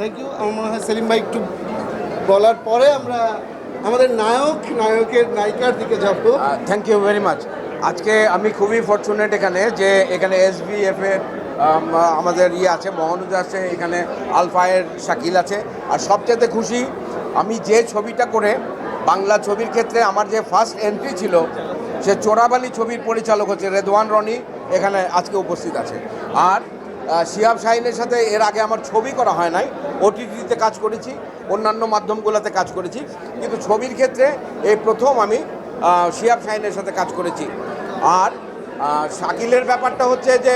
Thank you আমার মনে হয় সেলিম ভাই একটু বলার পরে আমরা আমাদের নায়ক, নায়কের, নায়িকার দিকে যাব থ্যাংক ইউ ভেরি মাচ আজকে আমি খুবই ফর্চুনেট এখানে যে এখানে এস বি এফ এর আমাদের ইয়ে আছে, মহানুজ আছে, এখানে আলফায়ের শাকিল আছে। আর সবচেয়ে খুশি, আমি যে ছবিটা করে বাংলা ছবির ক্ষেত্রে আমার যে ফার্স্ট এন্ট্রি ছিল, সে চোরাবালি ছবির পরিচালক হচ্ছে রেদওয়ান রনি, এখানে আজকে উপস্থিত আছে। আর শিহাব শাহিনের সাথে এর আগে আমার ছবি করা হয় নাই ওটিটিতে কাজ করেছি, অন্যান্য মাধ্যমগুলোতে কাজ করেছি, কিন্তু ছবির ক্ষেত্রে এই প্রথম আমি শিহাব শাহিনের সাথে কাজ করেছি। আর শাকিলের ব্যাপারটা হচ্ছে যে,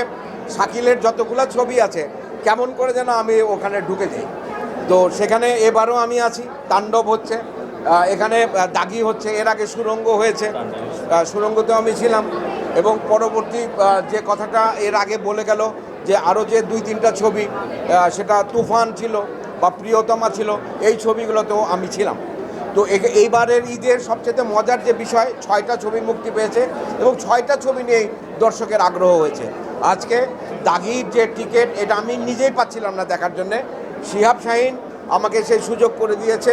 শাকিলের যতগুলো ছবি আছে, কেমন করে যেন আমি ওখানে ঢুকে যাই তো সেখানে এবারও আমি আছি, তাণ্ডব হচ্ছে এখানে দাগি হচ্ছে, এর আগে সুরঙ্গ হয়েছে সুরঙ্গতেও আমি ছিলাম, এবং পরবর্তী যে কথাটা এর আগে বলে গেল যে আরও যে দুই তিনটা ছবি সেটা তুফান ছিল বা প্রিয়তমা ছিল, এই ছবিগুলোতেও আমি ছিলাম। তো এইবারের ঈদের সবচেয়ে মজার যে বিষয়, ছয়টা ছবি মুক্তি পেয়েছে এবং ছয়টা ছবি নিয়েই দর্শকের আগ্রহ হয়েছে। আজকে দাগির যে টিকিট, এটা আমি নিজেই পাচ্ছিলাম না দেখার জন্যে। শিহাব শাহিন আমাকে সেই সুযোগ করে দিয়েছে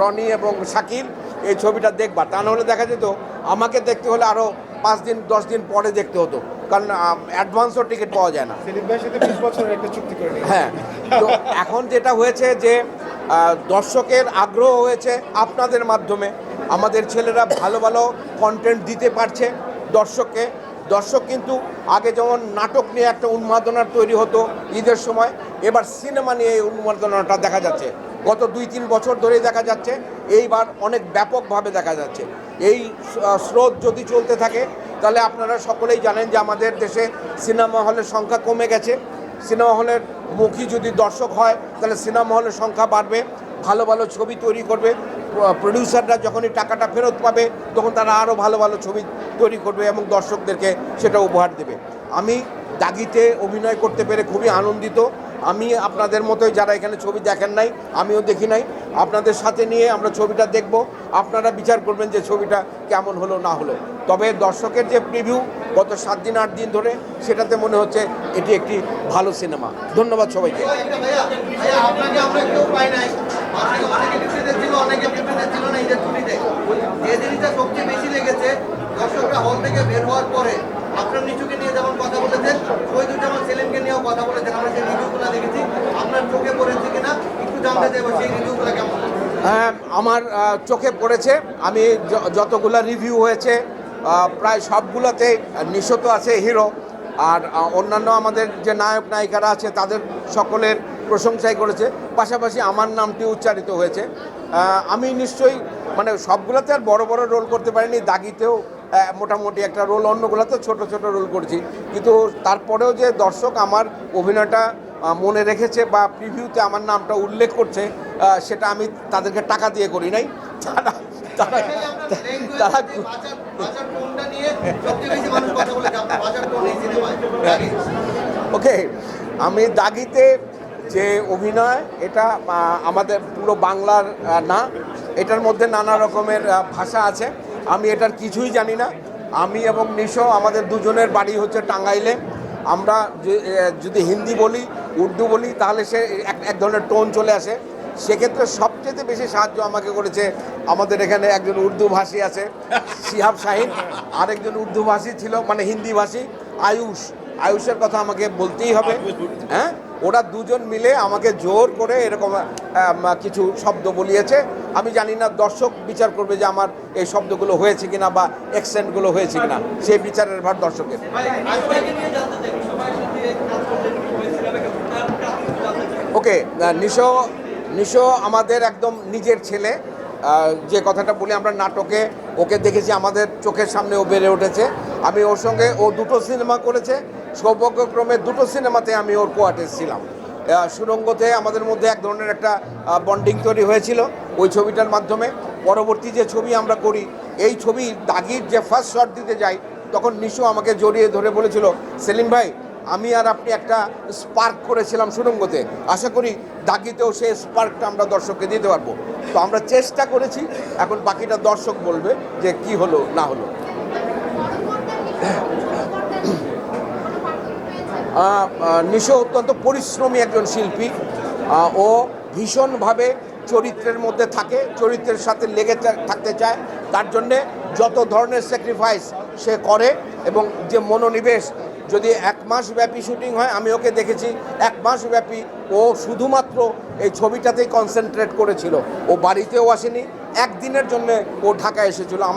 রনি এবং শাকিল এই ছবিটা দেখবার। তা নাহলে দেখা যেত, আমাকে দেখতে হলে আরও পাঁচ দিন দশ দিন পরে দেখতে হতো। কারণ অ্যাডভান্সও টিকিট পাওয়া যায় না। হ্যাঁ। তো এখন যেটা হয়েছে যে দর্শকের আগ্রহ হয়েছে আপনাদের মাধ্যমে। আমাদের ছেলেরা ভালো ভালো কন্টেন্ট দিতে পারছে দর্শককে। দর্শক কিন্তু আগে যেমন নাটক নিয়ে একটা উন্মাদনা তৈরি হতো ঈদের সময় এবার সিনেমা নিয়ে এই উন্মাদনাটা দেখা যাচ্ছে। গত দুই, তিন বছর ধরেই দেখা যাচ্ছে, এইবার অনেক ব্যাপকভাবে দেখা যাচ্ছে। এই স্রোত যদি চলতে থাকে, তাহলে আপনারা সকলেই জানেন যে আমাদের দেশে সিনেমা হলের সংখ্যা কমে গেছে। সিনেমা হলের মুখী যদি দর্শক হয়, তাহলে সিনেমা হলের সংখ্যা বাড়বে, ভালো ভালো ছবি তৈরি করবে। প্রডিউসাররা যখনই টাকাটা ফেরত পাবে, তখন তারা আরও ভালো ভালো ছবি তৈরি করবে এবং দর্শকদেরকে সেটা উপহার দেবে। আমি দাগিতে অভিনয় করতে পেরে খুবই আনন্দিত। আমি আপনাদের মতোই যারা এখানে ছবি দেখেন নাই, আমিও দেখি নাই। আপনাদের সাথে নিয়ে আমরা ছবিটা দেখব। আপনারা বিচার করবেন যে ছবিটা কেমন হলো, না হলো। তবে দর্শকের যে প্রিভিউ গত সাত দিন, আট দিন ধরে, সেটাতে মনে হচ্ছে এটি একটি ভালো সিনেমা। ধন্যবাদ সবাইকে। আমরা দর্শকরা হল থেকে বের হওয়ার পরে আপনার নিচুকে নিয়ে যেমন কথা বলেছেন শহীদুজ্জামান সেলিমকে নিয়েও কথা বলেছেন। আমরা সেই দেখেছি আপনার চোখে পড়েছে কিনা একটু জানতে চাইব সেই কেমন? হ্যাঁ, আমার চোখে পড়েছে। আমি যতগুলা রিভিউ হয়েছে প্রায় সবগুলোতে নিশত আছে হিরো। আর অন্যান্য আমাদের যে নায়ক নায়িকারা আছে তাদের সকলের প্রশংসাই করেছে। পাশাপাশি আমার নামটি উচ্চারিত হয়েছে। আমি নিশ্চয়ই মানে সবগুলোতে আর বড় বড় রোল করতে পারিনি। দাগিতেও মোটামুটি একটা রোল অন্যগুলোতে ছোট ছোট রোল করেছি। কিন্তু তারপরেও যে দর্শক আমার অভিনয়টা মনে রেখেছে বা প্রিভিউতে আমার নামটা উল্লেখ করছে সেটা আমি তাদেরকে টাকা দিয়ে করি নাই। তারা ওকে আমি দাগিতে যে অভিনয় এটা আমাদের পুরো বাংলার না এটার মধ্যে নানা রকমের ভাষা আছে। আমি এটার কিছুই জানি না। আমি এবং নিশো আমাদের দুজনের বাড়ি হচ্ছে টাঙ্গাইলে। আমরা যদি হিন্দি বলি উর্দু বলি, তাহলে সে এক এক ধরনের টোন চলে আসে। সেক্ষেত্রে সবচেয়ে বেশি সাহায্য আমাকে করেছে আমাদের এখানে একজন উর্দু ভাষী আছে, শিহাব শাহিন। আরেকজন উর্দু ভাষী ছিল মানে হিন্দি ভাষী, আয়ুষ। আয়ুষের কথা আমাকে বলতেই হবে। হ্যাঁ? ওরা দুজন মিলে আমাকে জোর করে এরকম কিছু শব্দ বলিয়েছে। আমি জানি না দর্শক বিচার করবে যে আমার এই শব্দগুলো হয়েছে কিনা বা অ্যাকসেন্টগুলো হয়েছে কিনা। সেই বিচারের ভার দর্শকের ওকে নিশো নিশো আমাদের একদম নিজের ছেলে। যে কথাটা বলি, আমরা নাটকে ওকে দেখেছি, আমাদের চোখের সামনে ও বেড়ে উঠেছে। আমি ওর সঙ্গে, ও দুটো সিনেমা করেছে। সৌভাগ্যক্রমে দুটো সিনেমাতে আমি ওর কোয়ার্টেস ছিলাম। সুরঙ্গতে আমাদের মধ্যে এক ধরনের একটা বন্ডিং তৈরি হয়েছিল ওই ছবিটার মাধ্যমে। পরবর্তী যে ছবি আমরা করি, এই ছবি দাগির যে ফার্স্ট শট দিতে যাই, তখন নিশো আমাকে জড়িয়ে ধরে বলেছিল, সেলিম ভাই আমি আর আপনি একটা স্পার্ক করেছিলাম সুরঙ্গতে আশা করি দাগিতেও সেই স্পার্কটা আমরা দর্শককে দিতে পারব। তো আমরা চেষ্টা করেছি, এখন বাকিটা দর্শক বলবে যে কি হলো, না হলো। নিশো অত্যন্ত পরিশ্রমী একজন শিল্পী। ও ভীষণভাবে চরিত্রের মধ্যে থাকে, চরিত্রের সাথে লেগে থাকতে চায়। তার জন্যে যত ধরনের স্যাক্রিফাইস সে করে এবং যে মনোনিবেশ, যদি মাস ব্যাপী শুটিং হয়, আমি ওকে দেখেছি। এক মাস ব্যাপী ও শুধুমাত্র এই ছবিটাতেই কনসেন্ট্রেট করেছিল। ও বাড়িতেও আসেনি, একদিনের জন্য ও ঢাকা এসেছিল।